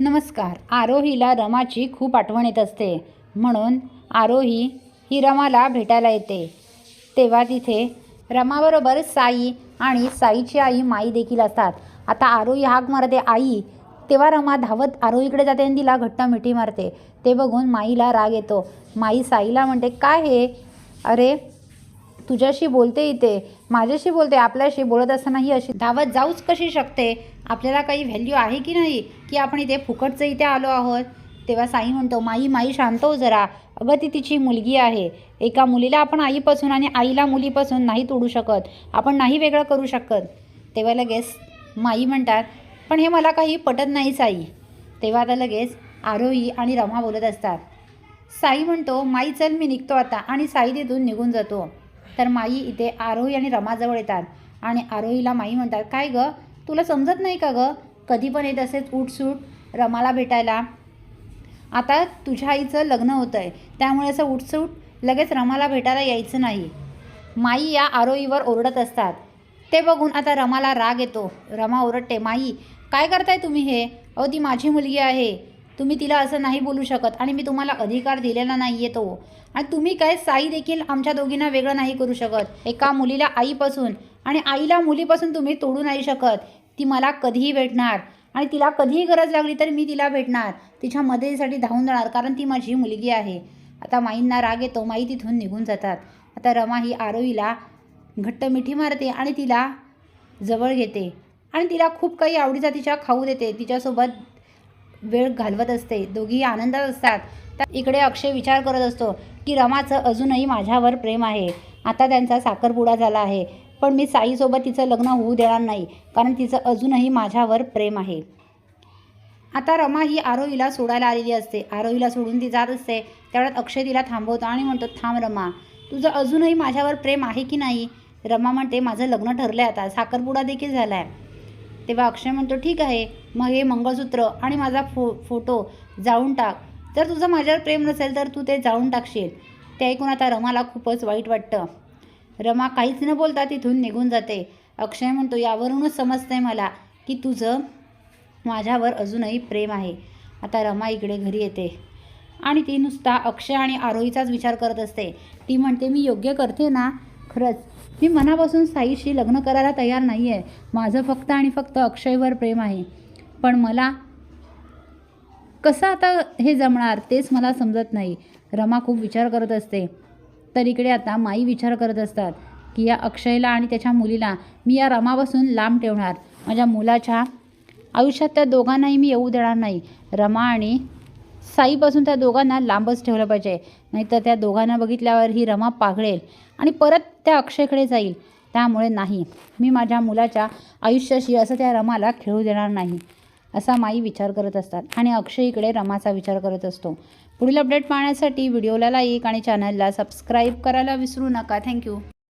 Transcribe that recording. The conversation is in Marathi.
नमस्कार. आरोहीला रमाची खूप आठवण येत असते. म्हणून आरोही ही रमाला भेटायला येते. तेव्हा तिथे रमाबरोबर साई आणि साईची आई माई देखील असतात. आता आरोही हाक मारते आई. तेव्हा रमा धावत आरोहीकडे जाते आणि तिला घट्ट मिठी मारते. ते बघून माईला राग येतो. माई साईला म्हणते काय हे? अरे तुझ्याशी बोलते इथे माझ्याशी बोलते आपल्याशी बोलत असताना ही अशी धावत जाऊच कशी शकते? आपल्याला काही व्हॅल्यू आहे की नाही की आपण इथे फुकटचं इथे आलो आहोत? तेव्हा साई म्हणतो माई माई शांत हो जरा. अगं ती तिची मुलगी आहे. एका मुलीला आपण आईपासून आणि आईला मुलीपासून नाही तोडू शकत. आपण नाही वेगळं करू शकत. तेव्हा लगेच माई म्हणतात पण हे मला काही पटत नाही साई. तेव्हा आता लगेच आरोही आणि रमा बोलत असतात. साई म्हणतो माई चल मी निघतो आता. आणि साई तिथून निघून जातो. तर माई इथे आरोही आणि रमाजवळ येतात. आणि आरोहीला माई म्हणतात काय गं? तुला समजत नाही का गं? कधी पण येत असेच उठसूट रमाला भेटायला. आता तुझ्या आईचं लग्न होतं आहे त्यामुळे असं उठसूट लगेच रमाला भेटायला यायचं नाही. माई या आरोहीवर ओरडत असतात. ते बघून आता रमाला राग येतो. रमा ओरडते. माई काय करताय तुम्ही हे? अहो ती माझी मुलगी आहे. तुम्ही तिला असं नाही बोलू शकत आणि मी तुम्हाला अधिकार दिलेला नाही आहे तो. आणि तुम्ही काय साई देखील आमच्या दोघींना वेगळं नाही करू शकत. एका मुलीला आईपासून आणि आईला मुलीपासून तुम्ही तोडू नाही शकत. ती मला कधीही भेटणार. आणि तिला कधीही गरज लागली तर मी तिला भेटणार. तिच्या मदतीसाठी धावून जाणार कारण ती माझी मुलगी आहे. आता माईंना राग येतो. माई तिथून निघून जातात. आता रमा ही आरोहीला घट्ट मिठी मारते आणि तिला जवळ घेते. आणि तिला खूप काही आवडीचा तिच्या खाऊ देते. तिच्यासोबत वेळ घालवत असते. दोघी आनंदात असतात. तर इकडे अक्षय विचार करत असतो की रमाचं अजूनही माझ्यावर प्रेम आहे. आता त्यांचा साखरपुडा झाला आहे. पण मी साईसोबत तिचं लग्न होऊ देणार नाही कारण तिचं अजूनही माझ्यावर प्रेम आहे. आता रमा ही आरोहीला सोडायला आलेली असते. आरोहीला सोडून ती जात असते. त्यावेळेत अक्षय तिला थांबवतो आणि म्हणतो थांब रमा तुझं अजूनही माझ्यावर प्रेम आहे की नाही? रमा म्हणते माझं लग्न ठरलं आहे आता. साखरपुडा देखील झाला आहे तेव्हा अक्षय म्हणतो ठीक आहे मग हे मंगळसूत्र आणि माझा फो फोटो जाळून टाक. जर तुझं माझ्यावर प्रेम नसेल तर तू ते जाळून टाकशील. ते ऐकून आता रमाला खूपच वाईट वाटतं. रमा काहीच न बोलता तिथून निघून जाते. अक्षय म्हणतो यावरूनच समजतंय मला की तुझं माझ्यावर अजूनही प्रेम आहे. आता रमा इकडे घरी येते. आणि ती नुसता अक्षय आणि आरोहीचाच विचार करत असते. ती म्हणते मी योग्य करते ना? खरंच मी मनापासून साईशी लग्न करायला तयार नाही आहे माझं फक्त आणि फक्त अक्षयवर प्रेम आहे. पण मला कसं आता हे जमणार तेच मला समजत नाही. रमा खूप विचार करत असते. तर इकडे आता माई विचार करत असतात की या अक्षयला आणि त्याच्या मुलीला मी या रमापासून लांब ठेवणार. माझ्या मुलाच्या आयुष्यात त्या दोघांनाही मी येऊ देणार नाही. रमा आणि साईपासून त्या दोघांना लांबच ठेवलं पाहिजे. नाहीतर त्या दोघांना बघितल्यावर ही रमा पाघळेल आणि परत त्या अक्षयकडे जाईल. त्यामुळे नाही. मी माझ्या मुलाच्या आयुष्याशी असं त्या रमाला खेळू देणार नाही असा माई विचार करत असतात आणि अक्षय इकडे रमाचा विचार करत असतो. पुढील अपडेट पाहण्यासाठी व्हिडिओला लाईक आणि चॅनलला सबस्क्राईब करायला विसरू नका. थँक्यू